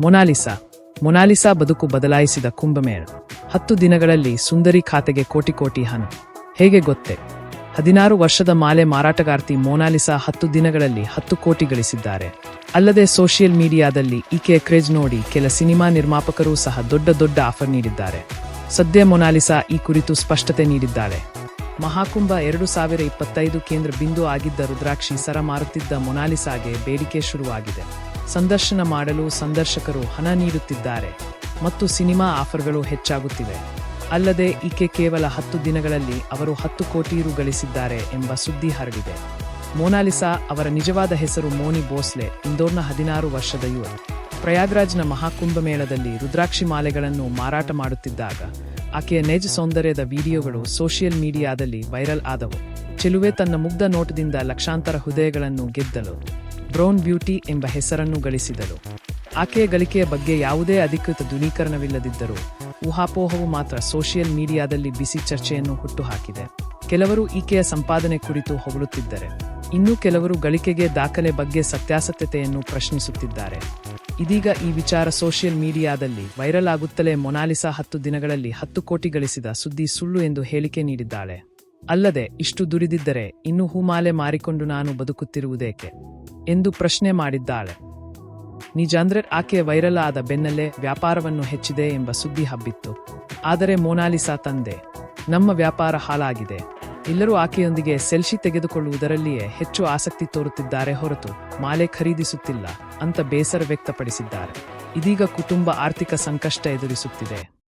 Mona Lisa Mona Lisa ಬದುಕು ಬದಲಾಯಿಸಿದ ಕುಂಭಮೇಳ. ಹತ್ತು ದಿನಗಳಲ್ಲಿ ಸುಂದರಿ ಖಾತೆಗೆ ಕೋಟಿ ಕೋಟಿ ಹಣ. ಹೇಗೆ ಗೊತ್ತೇ? ಹದಿನಾರು ವರ್ಷದ ಮಾಲೆ ಮಾರಾಟಗಾರ್ತಿ ಮೊನಾಲಿಸಾ ಹತ್ತು ದಿನಗಳಲ್ಲಿ ಹತ್ತು ಕೋಟಿ ಗಳಿಸಿದ್ದಾರೆ. ಅಲ್ಲದೆ ಸೋಷಿಯಲ್ ಮೀಡಿಯಾದಲ್ಲಿ ಈಕೆ ಕ್ರೇಜ್ ನೋಡಿ ಕೆಲ ಸಿನಿಮಾ ನಿರ್ಮಾಪಕರು ಸಹ ದೊಡ್ಡ ದೊಡ್ಡ ಆಫರ್ ನೀಡಿದ್ದಾರೆ. ಸದ್ಯ ಮೊನಾಲಿಸಾ ಈ ಕುರಿತು ಸ್ಪಷ್ಟತೆ ನೀಡಿದ್ದಾರೆ. ಮಹಾಕುಂಭ ಎರಡು ಸಾವಿರ ಇಪ್ಪತ್ತೈದು ಕೇಂದ್ರ ಬಿಂದು ಆಗಿದ್ದ ರುದ್ರಾಕ್ಷಿ ಸರ ಮಾರುತ್ತಿದ್ದ ಮೊನಾಲಿಸಾಗೆ ಬೇಡಿಕೆ ಶುರುವಾಗಿದೆ. ಸಂದರ್ಶನ ಮಾಡಲು ಸಂದರ್ಶಕರು ಹಣ ನೀಡುತ್ತಿದ್ದಾರೆ ಮತ್ತು ಸಿನಿಮಾ ಆಫರ್ಗಳು ಹೆಚ್ಚಾಗುತ್ತಿವೆ. ಅಲ್ಲದೆ ಈಕೆ ಕೇವಲ ಹತ್ತು ದಿನಗಳಲ್ಲಿ ಅವರು ಹತ್ತು ಕೋಟಿ ರು ಗಳಿಸಿದ್ದಾರೆ ಎಂಬ ಸುದ್ದಿ ಹರಡಿದೆ. ಮೋನಾಲಿಸಾ ಅವರ ನಿಜವಾದ ಹೆಸರು ಮೋನಿ ಬೋಸ್ಲೆ ಇಂದೋರ್ನ ಹದಿನಾರು ವರ್ಷದ ಯುವ ಪ್ರಯಾಗ್ರಾಜ್ನ ಮಹಾಕುಂಭ ಮೇಳದಲ್ಲಿ ರುದ್ರಾಕ್ಷಿ ಮಾಲೆಗಳನ್ನು ಮಾರಾಟ ಮಾಡುತ್ತಿದ್ದಾಗ, ಆಕೆಯ ನೈಜ ಸೌಂದರ್ಯದ ವಿಡಿಯೋಗಳು ಸೋಷಿಯಲ್ ಮೀಡಿಯಾದಲ್ಲಿ ವೈರಲ್ ಆದವು. ಚೆಲುವೆ ತನ್ನ ಮುಗ್ಧ ನೋಟದಿಂದ ಲಕ್ಷಾಂತರ ಹೃದಯಗಳನ್ನು ಗೆದ್ದಲು ಬ್ರೌನ್ ಬ್ಯೂಟಿ ಎಂಬ ಹೆಸರನ್ನು ಗಳಿಸಿದರು. ಆಕೆಯ ಗಳಿಕೆಯ ಬಗ್ಗೆ ಯಾವುದೇ ಅಧಿಕೃತ ದೃಢೀಕರಣವಿಲ್ಲದಿದ್ದರೂ ಊಹಾಪೋಹವು ಮಾತ್ರ ಸೋಷಿಯಲ್ ಮೀಡಿಯಾದಲ್ಲಿ ಬಿಸಿ ಚರ್ಚೆಯನ್ನು ಹುಟ್ಟುಹಾಕಿದೆ. ಕೆಲವರು ಈಕೆಯ ಸಂಪಾದನೆ ಕುರಿತು ಹೊಗಳುತ್ತಿದ್ದರೆ, ಇನ್ನೂ ಕೆಲವರು ಗಳಿಕೆಗೆ ದಾಖಲೆ ಬಗ್ಗೆ ಸತ್ಯಾಸತ್ಯತೆಯನ್ನು ಪ್ರಶ್ನಿಸುತ್ತಿದ್ದಾರೆ. ಇದೀಗ ಈ ವಿಚಾರ ಸೋಷಿಯಲ್ ಮೀಡಿಯಾದಲ್ಲಿ ವೈರಲ್ ಆಗುತ್ತಲೇ ಮೊನಾಲಿಸಾ ಹತ್ತು ದಿನಗಳಲ್ಲಿ ಹತ್ತು ಕೋಟಿ ಗಳಿಸಿದ ಸುದ್ದಿ ಸುಳ್ಳು ಎಂದು ಹೇಳಿಕೆ ನೀಡಿದ್ದಾಳೆ. ಅಲ್ಲದೆ, ಇಷ್ಟು ದುಡಿದಿದ್ದರೆ ಇನ್ನು ಹೂಮಾಲೆ ಮಾರಿಕೊಂಡು ನಾನು ಬದುಕುತ್ತಿರುವುದೇಕೆ? ಎಂದು ಪ್ರಶ್ನೆ ಮಾಡಿದ್ದಾಳೆ. ನಿಜ ಅಂದ್ರೆ ಆಕೆಯ ವೈರಲ್ ಆದ ಬೆನ್ನಲ್ಲೇ ವ್ಯಾಪಾರವನ್ನು ಹೆಚ್ಚಿದೆ ಎಂಬ ಸುದ್ದಿ ಹಬ್ಬಿತ್ತು. ಆದರೆ ಮೋನಾಲಿಸಾ ತಂದೆ, ನಮ್ಮ ವ್ಯಾಪಾರ ಹಾಳಾಗಿದೆ. ಎಲ್ಲರೂ ಆಕೆಯೊಂದಿಗೆ ಸೆಲ್ಫಿ ತೆಗೆದುಕೊಳ್ಳುವುದರಲ್ಲಿಯೇ ಹೆಚ್ಚು ಆಸಕ್ತಿ ತೋರುತ್ತಿದ್ದಾರೆ ಹೊರತು ಮಾಲೆ ಖರೀದಿಸುತ್ತಿಲ್ಲ ಅಂತ ಬೇಸರ ವ್ಯಕ್ತಪಡಿಸಿದ್ದಾರೆ. ಇದೀಗ ಕುಟುಂಬ ಆರ್ಥಿಕ ಸಂಕಷ್ಟ ಎದುರಿಸುತ್ತಿದೆ.